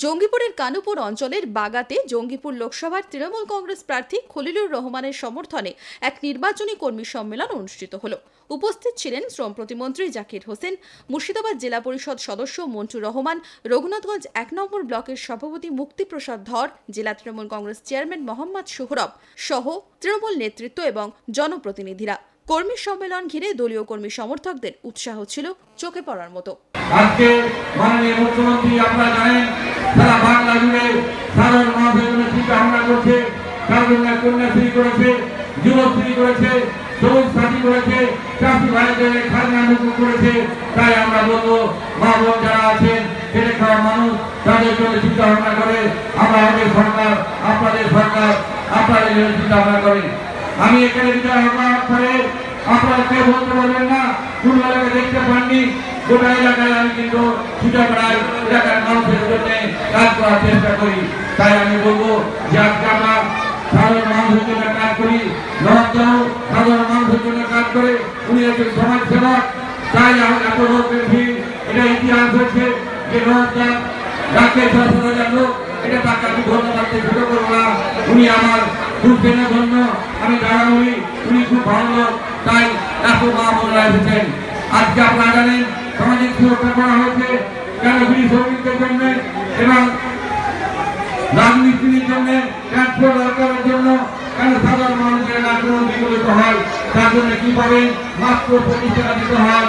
জঙ্গিপুরের কানুপুর অঞ্চলের বাগাতে জঙ্গিপুর লোকসভার তৃণমূল কংগ্রেস প্রার্থী খলিলুর রহমানের সমর্থনে এক নির্বাচনী কর্মী সম্মেলন অনুষ্ঠিত হল। উপস্থিত ছিলেন শ্রম প্রতিমন্ত্রী জাকির হোসেন, মুর্শিদাবাদ জেলা পরিষদ সদস্য মন্টু রহমান, রঘুনাথগঞ্জ এক নম্বর ব্লকের সভাপতি মুক্তিপ্রসাদ ধর, জেলা তৃণমূল কংগ্রেস চেয়ারম্যান মোহাম্মদ সোহরব সহ তৃণমূল নেতৃত্ব এবং জনপ্রতিনিধিরা। কর্মী সম্মেলন ঘিরে দলীয় কর্মী সমর্থকদের উৎসাহ ছিল চোখে পড়ার মতো। আজকে মাননীয় মুখ্যমন্ত্রী, আপনারা জানেন সারা বাংলা জুড়ে সাধারণ মানুষের জন্য চিন্তা ভাবনা করছে তার জন্য কন্যাশ্রী করেছে, যুবশ্রী করেছে, সবুজ সাথী করেছে, চাষি ভাইদের খাজনা মুক্ত করেছে। তাই আমরা বলব, মা বোন যারা আছেন, খেটে খাওয়া মানুষ, তাদের জন্য চিন্তা ভাবনা করে। আমরা আমাদের সরকার, আপনাদের সরকার, আপনাদের জন্য চিন্তা ভাবনা করি। আমি এখানে বিদায় হওয়ার পরে আপনারা কেউ বলতে পারবেন না কোন এলাকা দেখতে পাননি। গোটা এলাকায় আমি কিন্তু ছুটে বেড়াই এলাকার মানুষের জন্য কাজ করার চেষ্টা করি। তাই আমি বলব যে কাজ করি। নবাবজাও সাধারণ মানুষের জন্য কাজ করে। উনি একজন সমাজ সেবক তাই এত ইতিহাস লোক এটা তাকে আমি ধন্যবাদ ছোট করব উনি আমার খুব চেনা ধন্য আমি যারা বলি উনি খুব ভালো। তাই এত মা বোনরা এসেছেন। আজকে আপনারা জানেন, সামাজিক সুরক্ষা করা হয়েছে। কেন বিড়ি শ্রমিকদের জন্য এবং জন্য ট্রান্সপোর্ট দরকারের জন্য কেন সাধারণ মানুষের আক্রমণ বিকলিত হয়। তার জন্য কি পাবেন মাত্র পঁচিশ টাকা দিতে হয়।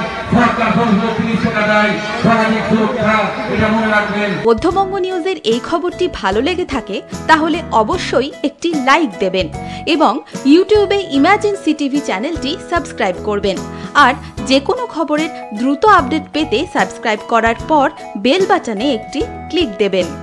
মধ্যবঙ্গ নিউজের এই খবরটি ভালো লেগে থাকে, তাহলে অবশ্যই একটি লাইক দেবেন এবং ইউটিউবে ইমাজিন সিটিভি চ্যানেলটি সাবস্ক্রাইব করবেন। আর যে কোনো খবরের দ্রুত আপডেট পেতে সাবস্ক্রাইব করার পর বেল বাটনে একটি ক্লিক দেবেন।